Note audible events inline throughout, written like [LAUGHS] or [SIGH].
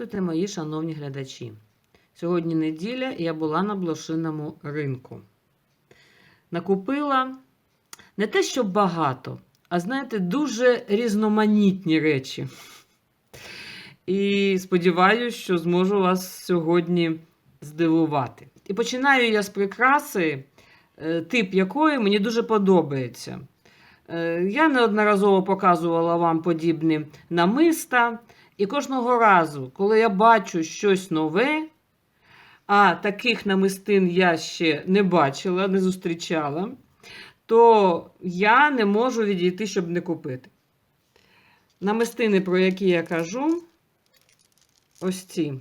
Здравствуйте, мої шановні глядачі. Сьогодні неділя я була на блошиному ринку. Накупила не те, що багато, а знаєте, дуже різноманітні речі. І сподіваюся, що зможу вас сьогодні здивувати. І починаю я з прикраси, е, тип якої мені дуже подобається. Е, Я неодноразово показувала вам подібні намиста. І кожного разу, коли я бачу щось нове, а таких намистин я ще не бачила, не зустрічала, то я не можу відійти, щоб не купити. Намистини, про які я кажу, ось ці.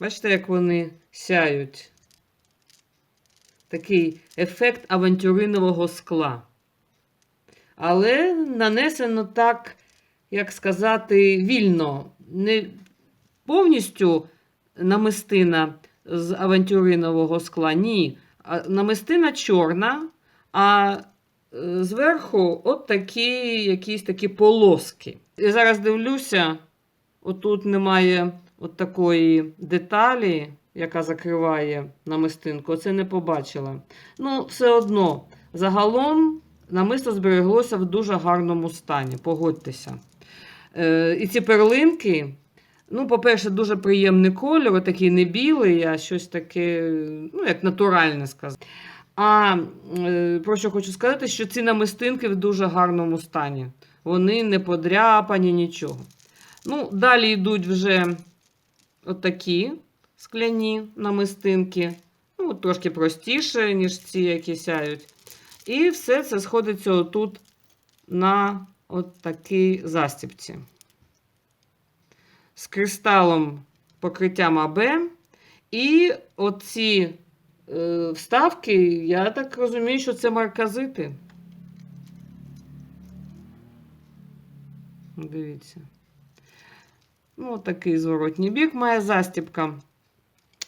Бачите, як вони сяють. Такий ефект авантюринового скла. Але нанесено так, як сказати, вільно. Не повністю намистина з авантюринового скла, ні. Намистина чорна, а е, зверху от такі якісь такі полоски. Я зараз дивлюся, отут немає от такої деталі, яка закриває намистинку. Оце не побачила. Ну, все одно, загалом намисто збереглося в дуже гарному стані, погодьтеся. Е, і ці перлинки, ну, по-перше, дуже приємний кольор, такий не білий, а щось таке, ну, як натуральне сказати. А е, про що хочу сказати, що ці намистинки в дуже гарному стані. Вони не подряпані, нічого. Ну, далі йдуть вже отакі скляні намистинки. Ну, трошки простіше, ніж ці, які сяють. І все це сходиться отут на от такій застіпці. З кристалом покриттям АБ. І оці е, вставки, я так розумію, що це марказити. Дивіться. Ну, такий зворотній бік має застіпка.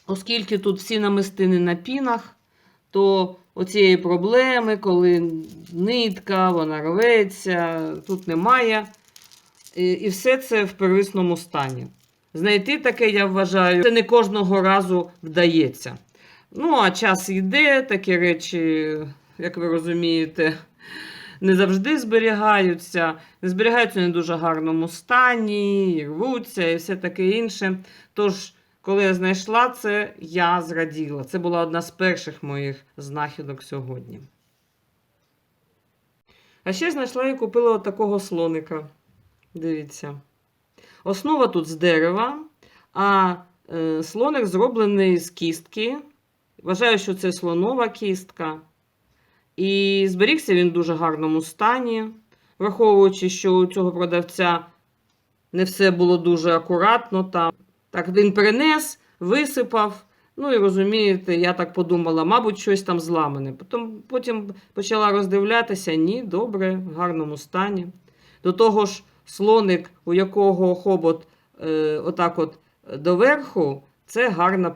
Оскільки тут всі намистини на пінах, то оцієї проблеми, коли нитка, вона рветься, тут немає. І, і все це в первісному стані. Знайти таке, я вважаю, це не кожного разу вдається. Ну, а час йде, такі речі, як ви розумієте, не завжди зберігаються. Не зберігаються в не дуже гарному стані, рвуться і все таке інше. Тож, коли я знайшла це, я зраділа. Це була одна з перших моїх знахідок сьогодні. А ще знайшла і купила такого слоника. Дивіться. Основа тут з дерева, а е, слоник зроблений з кістки. Вважаю, що це слонова кістка. І зберігся він в дуже гарному стані, враховуючи, що у цього продавця не все було дуже акуратно там. Так, він принес, висипав. Ну і розумієте, я так подумала, мабуть, щось там зламане. Потім, потім почала роздивлятися, ні, добре, в гарному стані. До того ж, слоник, у якого хобот е, отак от доверху, це гарна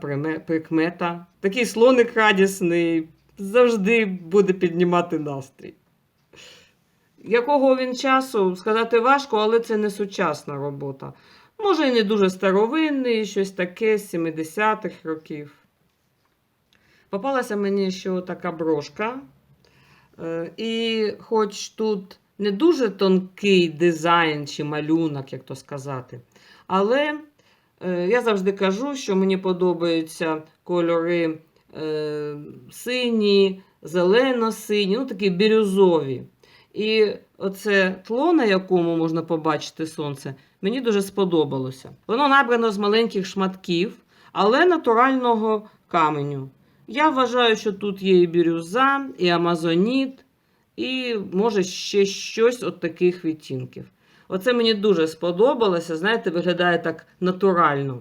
прикмета. Такий слоник радісний, завжди буде піднімати настрій. Якого він часу, сказати важко, але це не сучасна робота. Може, і не дуже старовинний, щось таке з 70-х років. Попалася мені ще така брошка. Е, І хоч тут не дуже тонкий дизайн чи малюнок, як то сказати, але е, я завжди кажу, що мені подобаються кольори е, сині, зелено-сині, ну такі бірюзові. І оце тло, на якому можна побачити сонце, мені дуже сподобалося. Воно набрано з маленьких шматків, але натурального каменю. Я вважаю, що тут є і бірюза, і амазоніт, і може ще щось от таких відтінків. Оце мені дуже сподобалося. Знаєте, виглядає так натурально.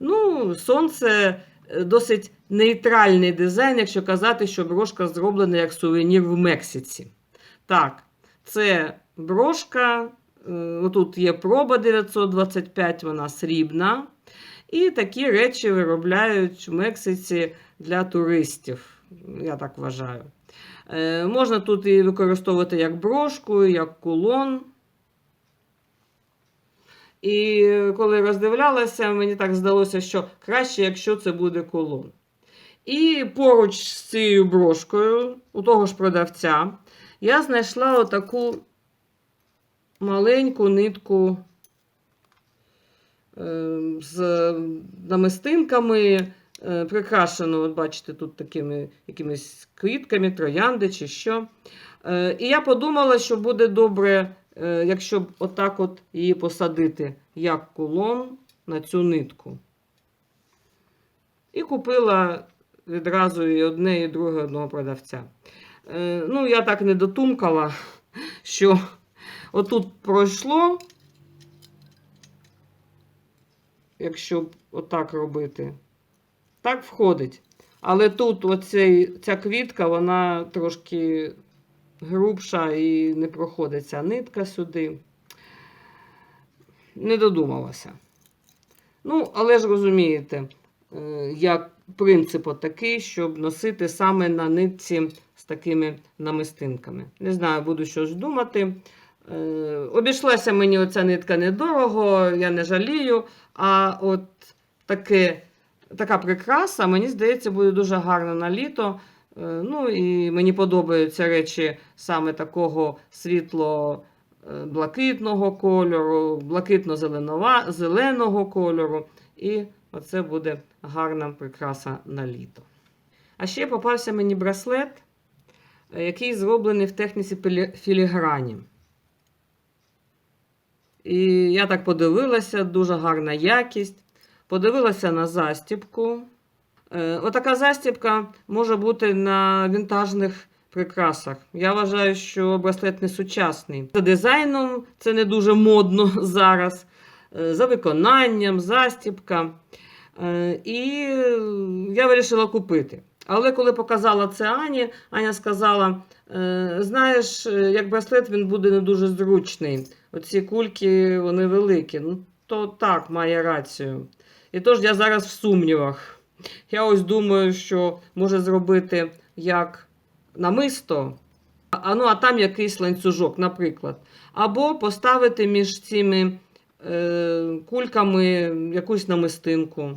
Ну, сонце е, досить нейтральний дизайн, якщо казати, що брошка зроблена як сувенір в Мексиці. Так, це брошка. е, Отут є проба 925, вона срібна. І такі речі виробляють в Мексиці для туристів, я так вважаю. Е, можна тут і використовувати як брошку, як кулон. І коли роздивлялася, мені так здалося, що краще, якщо це буде колон. І поруч з цією брошкою, у того ж продавця, я знайшла отаку маленьку нитку е, з намистинками, е, прикрашену, от бачите, тут такими якимись квітками, троянди чи що. Е, І я подумала, що буде добре, якщо отак от її посадити як кулон на цю нитку. І купила відразу і одне, і друге одного продавця. Е, Ну, я так не дотумкала, що отут пройшло, якщо отак робити, так входить. Але тут оцей, ця квітка, вона трошки грубша і не проходить ця нитка сюди. Не додумалася. Ну, але ж розумієте, е, як принцип такий, щоб носити саме на нитці з такими намистинками. Не знаю, буду що ж думати. Е, Обійшлася мені оця нитка недорого, я не жалію. А от таке, така прикраса, мені здається, буде дуже гарна на літо. Е, Ну і мені подобаються речі саме такого світло-блакитного кольору, блакитно-зеленого кольору. І оце буде гарна прикраса на літо. А ще попався мені браслет, е, який зроблений в техніці філіграні. І я так подивилася, дуже гарна якість. Подивилася на застібку. Е, Отака застібка може бути на вінтажних прикрасах. Я вважаю, що браслет не сучасний. За дизайном це не дуже модно [LAUGHS] зараз. Е, За виконанням, застібка. Е, І я вирішила купити. Але коли показала це Ані, Аня сказала: «Е, знаєш, е, як браслет він буде не дуже зручний. Оці кульки вони великі. Ну, то так, має рацію. І тож я зараз в сумнівах. Я ось думаю, що може зробити як намисто, а, ну, а там якийсь ланцюжок, наприклад. Або поставити між цими е, кульками якусь намистинку.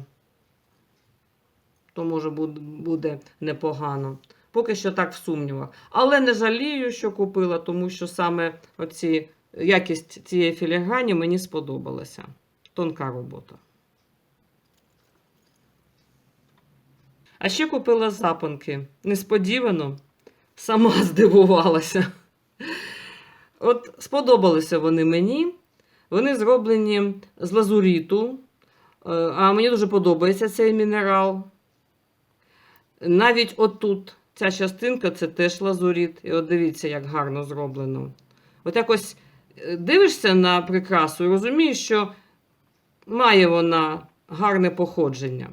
То може буде, непогано. Поки що так в сумнівах. Але не жалію, що купила, тому що саме оці, якість цієї філіграні мені сподобалася. Тонка робота. А ще купила запонки. Несподівано, сама [LAUGHS] здивувалася. От сподобалися вони мені. Вони зроблені з лазуріту. Е, А мені дуже подобається цей мінерал. Навіть отут ця частинка це теж лазуріт. І от дивіться, як гарно зроблено. От якось е, дивишся на прикрасу і розумієш, що має вона гарне походження.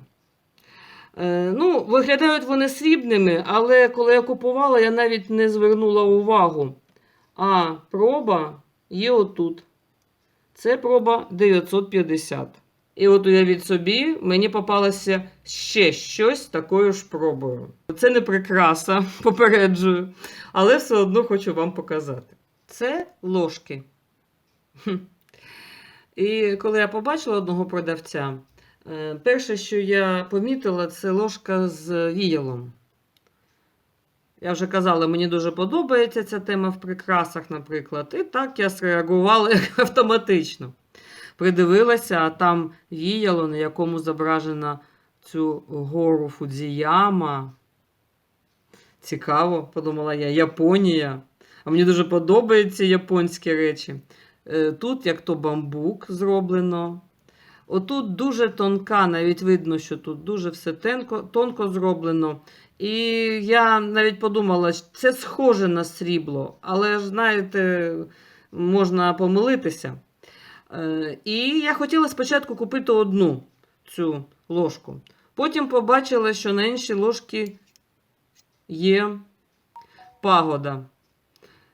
Е, Ну, виглядають вони срібними, але коли я купувала, я навіть не звернула увагу. А проба є отут. Це проба 950. І от уявіть собі, мені попалося ще щось такою ж пробою. Це не прикраса, [LAUGHS] попереджую, але все одно хочу вам показати. Це ложки. І коли я побачила одного продавця, е, перше, що я помітила, це ложка з віялом. Я вже казала, мені дуже подобається ця тема в прикрасах, наприклад. І так я среагувала [LAUGHS] автоматично. Придивилася, а там віяло, на якому зображена цю гору Фудзіяма. Цікаво, подумала я, Японія. А мені дуже подобаються японські речі. Е, Тут як то бамбук зроблено. Отут дуже тонка, навіть видно, що тут дуже все тонко, тонко зроблено. І я навіть подумала, це схоже на срібло, але знаєте, можна помилитися. Е, І я хотіла спочатку купити одну цю ложку. Потім побачила, що на іншій ложці є пагода.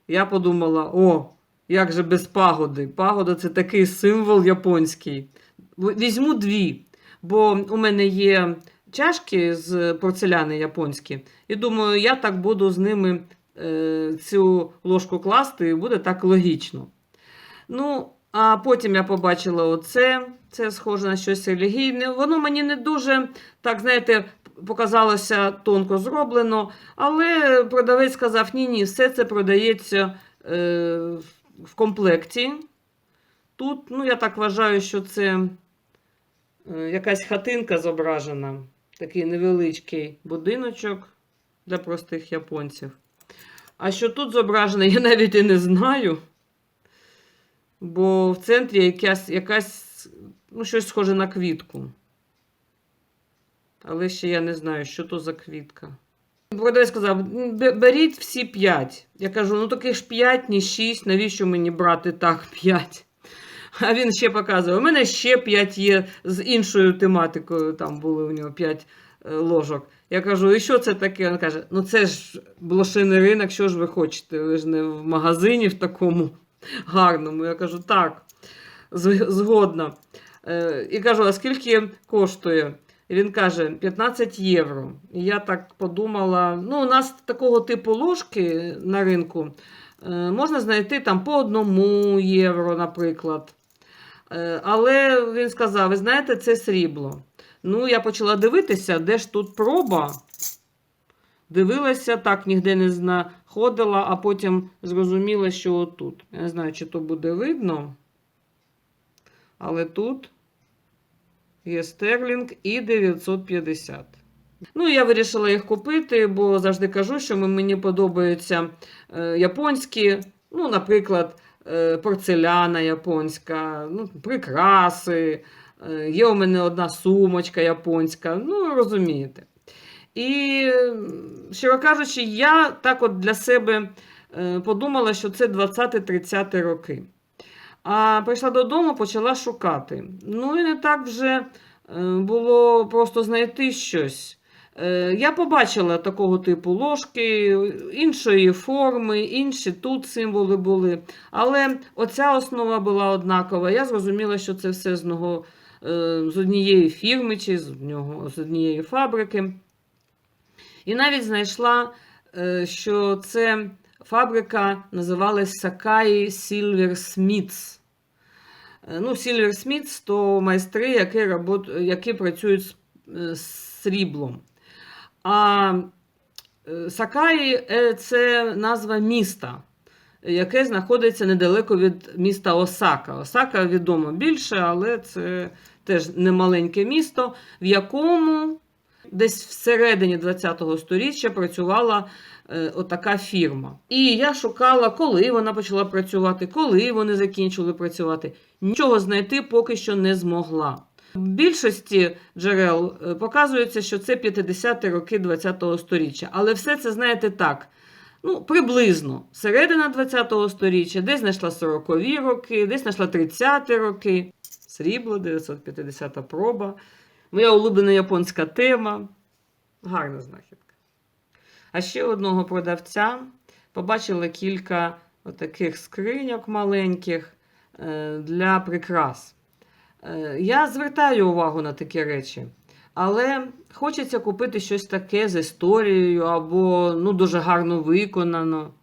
Я подумала: о, як же без пагоди? Пагода це такий символ японський. Візьму дві, бо у мене є чашки з порцеляни японські, і думаю, я так буду з ними е, цю ложку класти, і буде так логічно. Ну, А потім я побачила оце. Це схоже на щось релігійне. Воно мені не дуже, так знаєте, показалося тонко зроблено. Але продавець сказав: ні, ні, все це продається е, в- в комплекті. Тут, ну, я так вважаю, що це е, якась хатинка зображена. Такий невеличкий будиночок для простих японців. А що тут зображено, [LAUGHS] я навіть і не знаю. Бо в центрі якась, якась ну, щось схоже на квітку. Але ще я не знаю, що то за квітка. Продавець сказав: беріть всі п'ять. Я кажу, ну таких ж п'ять, ні шість, навіщо мені брати так п'ять? А він ще показує: у мене ще п'ять є з іншою тематикою, там були у нього п'ять е, ложок. Я кажу, і що це таке? Він каже: ну це ж блошиний ринок, що ж ви хочете? Ви ж не в магазині в такому гарному. Я кажу, так, згодна. Е, І кажу, а скільки коштує? І він каже, 15 євро. І я так подумала: ну, у нас такого типу ложки на ринку е, можна знайти там по одному євро, наприклад. Е, Але він сказав: ви знаєте, це срібло. Ну, я почала дивитися, де ж тут проба. Дивилася, так ніде не знаходила, а потім зрозуміла, що отут. Я не знаю, чи то буде видно. Але тут є стерлінг і 950. Ну, я вирішила їх купити, бо завжди кажу, що мені подобаються е, японські, ну, наприклад, е, порцеляна японська, ну, прикраси. Е, Є у мене одна сумочка японська, ну, розумієте. І, щиро кажучи, я так от для себе е, подумала, що це 20-30 роки. А прийшла додому, почала шукати. Ну і не так вже е, було просто знайти щось. Е, Я побачила такого типу ложки, іншої форми, інші тут символи були. Але оця основа була однакова. Я зрозуміла, що це все з, е, з однієї фірми чи з, одного, з однієї фабрики. І навіть знайшла, е, що це фабрика називалась Sakai Silversmiths. Е, Ну, Silversmiths – то майстри, які, робот... які працюють з, е, сріблом. А Сакаї це назва міста, яке знаходиться недалеко від міста Осака. Осака відомо більше, але це теж немаленьке місто, в якому десь всередині ХХ століття працювала е, отака фірма. І я шукала, коли вона почала працювати, коли вони закінчили працювати. Нічого знайти поки що не змогла. В більшості джерел е, показується, що це 50-ті роки ХХ століття. Але все це, знаєте, так. Ну, приблизно середина ХХ століття, десь знайшла 40-ві роки, десь знайшла 30-ті роки. Срібло, 950 проба. Моя улюблена японська тема. Гарна знахідка. А ще одного продавця побачила кілька таких скриньок маленьких е, для прикрас. Е, Я звертаю увагу на такі речі, але хочеться купити щось таке з історією або ну, дуже гарно виконано.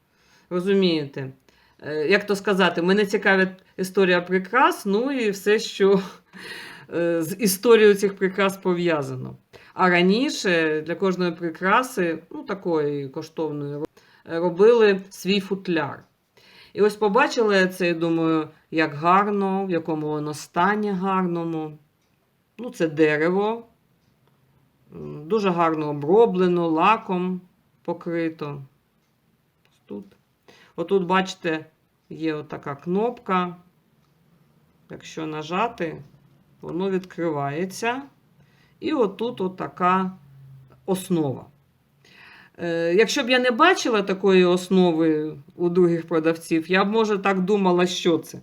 Розумієте? Е, Як то сказати, мене цікавить історія прикрас, ну і все, що з історією цих прикрас пов'язано. А раніше для кожної прикраси, ну такої коштовної, робили свій футляр. І ось побачила я це і думаю, як гарно, в якому воно стані гарному. Ну, це дерево. Дуже гарно оброблено, лаком покрито. Тут. Отут, бачите, є отака кнопка. Якщо нажати, воно відкривається. І отут отака основа. Е, Якщо б я не бачила такої основи у других продавців, я б, може, так думала, що це.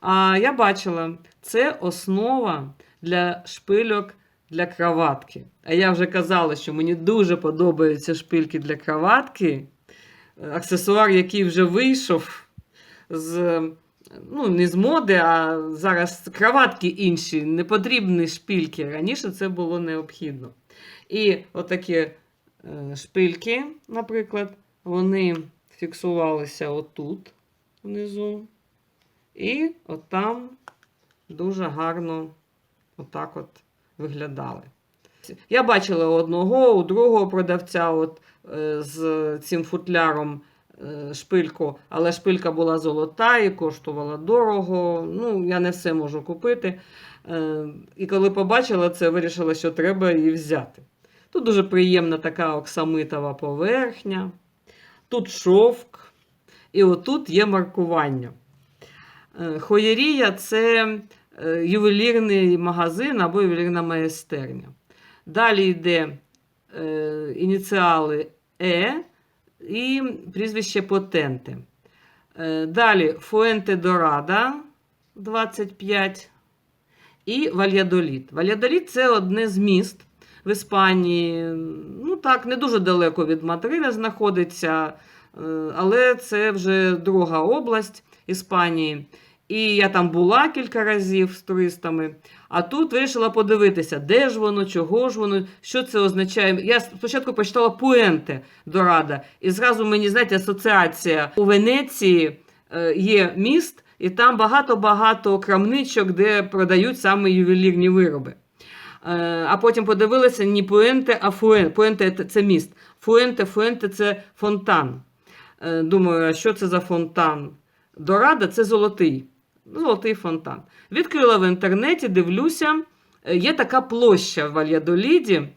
А я бачила, це основа для шпильок для краватки. А я вже казала, що мені дуже подобаються шпильки для краватки. Е, Аксесуар, який вже вийшов з, ну, не з моди, а зараз краватки інші, не потрібні шпильки. Раніше це було необхідно. І отакі е, шпильки, наприклад, вони фіксувалися отут внизу. І отам дуже гарно отак от виглядали. Я бачила одного, у другого продавця от, е, з цим футляром шпильку, але шпилька була золота і коштувала дорого. Ну, я не все можу купити. Е, І коли побачила це, вирішила, що треба її взяти. Тут дуже приємна така оксамитова поверхня, тут шовк, і отут є маркування. Е, Хоєрія це е, ювелірний магазин або ювелірна майстерня. Далі йде е, ініціали Е і прізвище Потенте. Е, далі Фуенте Дорада 25 і Вальядоліт. Вальядоліт це одне з міст в Іспанії. Ну так, не дуже далеко від Мадрида знаходиться, е, але це вже друга область Іспанії. І я там була кілька разів з туристами. А тут вирішила подивитися, де ж воно, чого ж воно, що це означає. Я спочатку почитала Пуенте Дорада, і зразу мені, знаєте, асоціація у Венеції е, є міст, і там багато-багато крамничок, де продають саме ювелірні вироби. Е, А потім подивилася не Пуенте, а Фуенте. Пуенте це міст. Фуенте, Фуенте це фонтан. Е, Думаю, що це за фонтан? Дорада це золотий. Золотий фонтан. Відкрила в інтернеті, дивлюся, е, є така площа в Вальядоліді,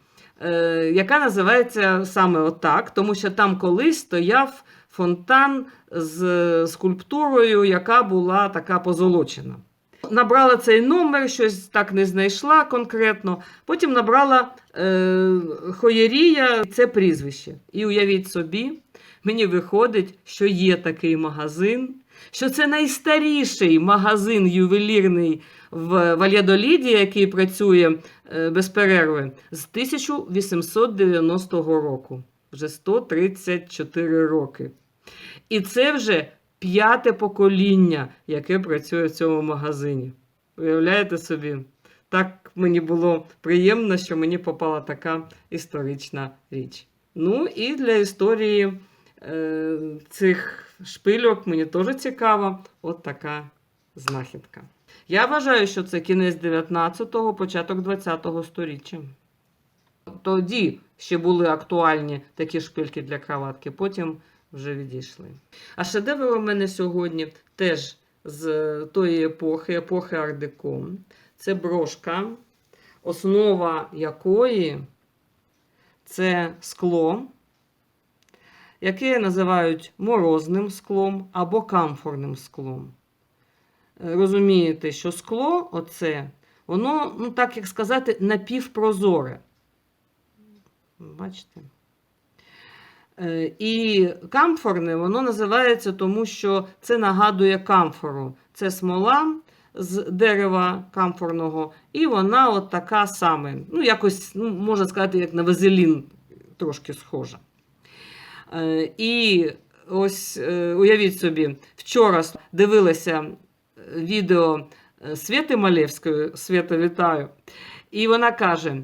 е, яка називається саме отак, тому що там колись стояв фонтан з скульптурою, яка була така позолочена. Набрала цей номер, щось так не знайшла конкретно. Потім набрала е, Хоєрія, це прізвище. І уявіть собі, мені виходить, що є такий магазин, що це найстаріший магазин ювелірний в Вальядоліді, який працює е, без перерви, з 1890 року. Вже 134 роки. І це вже п'яте покоління, яке працює в цьому магазині. Уявляєте собі? Так мені було приємно, що мені попала така історична річ. Ну і для історії е, цих шпильок мені теж цікава от така знахідка. Я вважаю, що це кінець 19-го, початок 20-го сторіччя. Тоді ще були актуальні такі шпильки для кроватки, потім вже відійшли. А шедевр у мене сьогодні теж з тої епохи, епохи Ардеко. Це брошка, основа якої це скло, яке називають морозним склом або камфорним склом. Е, Розумієте, що скло, оце, воно, ну так як сказати, напівпрозоре. Бачите? Е, І камфорне воно називається тому, що це нагадує камфору. Це смола з дерева камфорного, і вона от така саме, ну, якось, ну, можна сказати, як на вазелін трошки схожа. Е, І ось е, уявіть собі, вчора дивилася відео е, Свєти Малевської, Свята вітаю, і вона каже: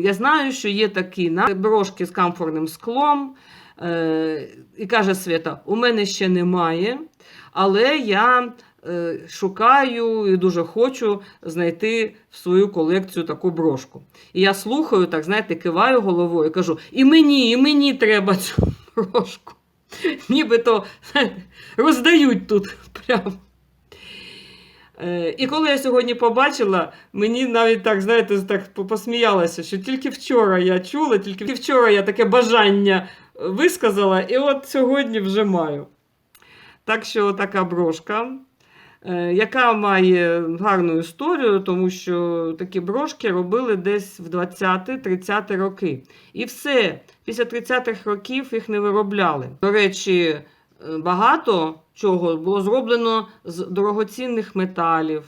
Я знаю, що є такі брошки з камфорним склом. І каже Свята: у мене ще немає, але я шукаю і дуже хочу знайти в свою колекцію таку брошку. І я слухаю, так знаєте, киваю головою і кажу: і мені, і мені треба цю брошку. Нібито роздають тут прямо. Е, І коли я сьогодні побачила, мені навіть так, знаєте, так посміялася, що тільки вчора я чула, тільки вчора я таке бажання е, висказала, і от сьогодні вже маю. Так що така брошка, е, яка має гарну історію, тому що такі брошки робили десь в 20-30 роки. І все, після 30-х років їх не виробляли. До речі, е, багато чого було зроблено з дорогоцінних металів.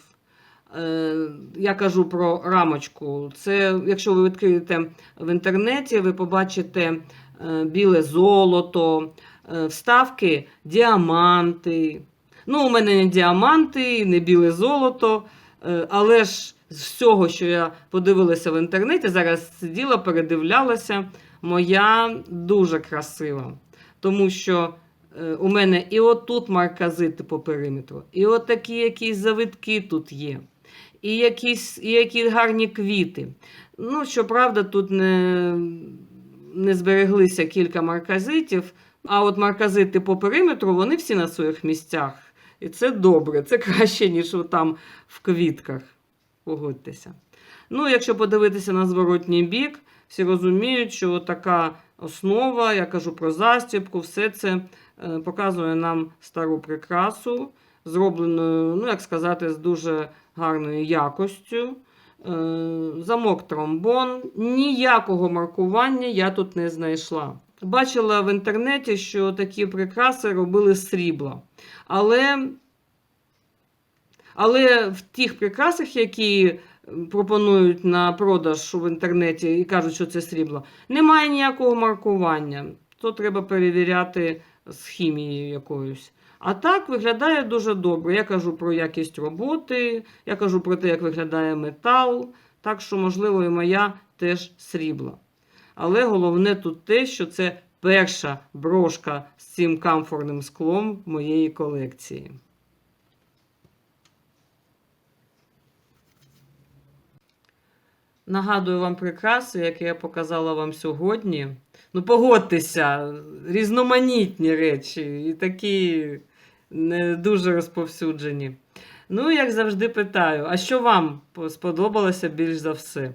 Е, Я кажу про рамочку. Це, якщо ви відкриєте в інтернеті, ви побачите е, біле золото, е, вставки, діаманти. Ну, у мене не діаманти, не біле золото, е, але ж з всього, що я подивилася в інтернеті, зараз сиділа, передивлялася, моя дуже красива. Тому що е, у мене і отут марказити по периметру, і от такі якісь завитки тут є, і якісь і які гарні квіти. Ну, щоправда, тут не, не збереглися кілька марказитів, а от марказити по периметру, вони всі на своїх місцях. І це добре, це краще, ніж там в квітках. Погодьтеся. Ну, якщо подивитися на зворотній бік, всі розуміють, що така основа, я кажу про застібку, все це е, показує нам стару прикрасу, зробленою, ну, як сказати, з дуже гарною якостю. Е, Замок тромбон. Ніякого маркування я тут не знайшла. Бачила в інтернеті, що такі прикраси робили з срібла. Але, але в тих прикрасах, які пропонують на продаж в інтернеті і кажуть, що це срібло, немає ніякого маркування. То треба перевіряти з хімією якоюсь. А так виглядає дуже добре. Я кажу про якість роботи, я кажу про те, як виглядає метал. Так що, можливо, і моя теж срібла. Але головне тут те, що це перша брошка з цим камфорним склом моєї колекції. Нагадую вам прикраси, які я показала вам сьогодні. Ну, погодьтеся, різноманітні речі і такі не дуже розповсюджені. Ну, як завжди, питаю: а що вам сподобалося більш за все?